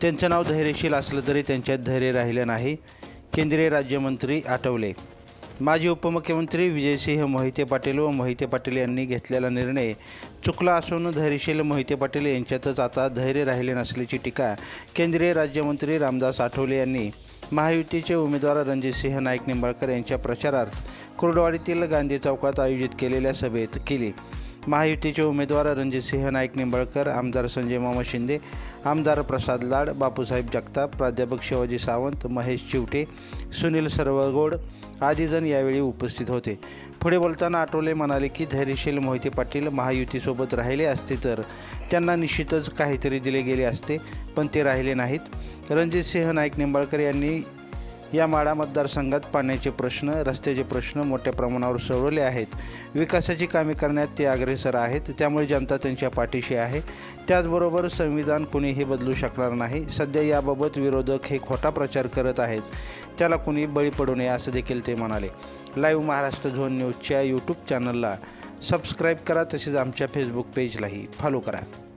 त्यांचं नाव धैर्यशील असलं तरी त्यांच्यात धैर्य राहिलं नाही केंद्रीय राज्यमंत्री आठवले. माजी उपमुख्यमंत्री विजयसिंह मोहिते पाटील व मोहिते पाटील यांनी घेतलेला निर्णय चुकला असून धैर्यशील मोहिते पाटील यांच्यातच आता धैर्य राहिले नसल्याची टीका केंद्रीय राज्यमंत्री रामदास आठवले यांनी महायुतीचे उमेदवार रणजितसिंह नाईक निंबाळकर यांच्या प्रचारार्थ कुर्डवाडीतील गांधी चौकात आयोजित केलेल्या सभेत केली. महायुतीचे उमेदवार रणजितसिंह नाईक निंबाळकर आमदार संजय मामा शिंदे आमदार प्रसाद लाड बापूसाहेब जगताप प्राध्यापक शिवाजी सावंत महेश चिवटे सुनील सरवगोड आदी जण यावेळी उपस्थित होते. पुढे बोलताना आठवले म्हणाले की धैर्यशील मोहिते पाटील महायुतीसोबत राहिले असते तर त्यांना निश्चितच काहीतरी दिले गेले असते पण ते राहिले नाहीत. रणजितसिंह नाईक निंबाळकर यांनी या माळा मतदारसंघात पाण्याचे प्रश्न रस्त्याचे प्रश्न मोठ्या प्रमाणावर सोडवले आहेत. विकासाची कामे करण्यात ते अग्रेसर आहेत त्यामुळे जनता त्यांच्या पाठीशी आहे. त्याचबरोबर संविधान कुणीही बदलू शकणार नाही. सध्या याबाबत विरोधक हे खोटा प्रचार करत आहेत. त्याला कुणी बळी पडू नये असं देखील ते म्हणाले. लाईव्ह महाराष्ट्र झोन न्यूजच्या यूट्यूब चॅनलला सबस्क्राईब करा तसेच आमच्या फेसबुक पेजलाही फॉलो करा.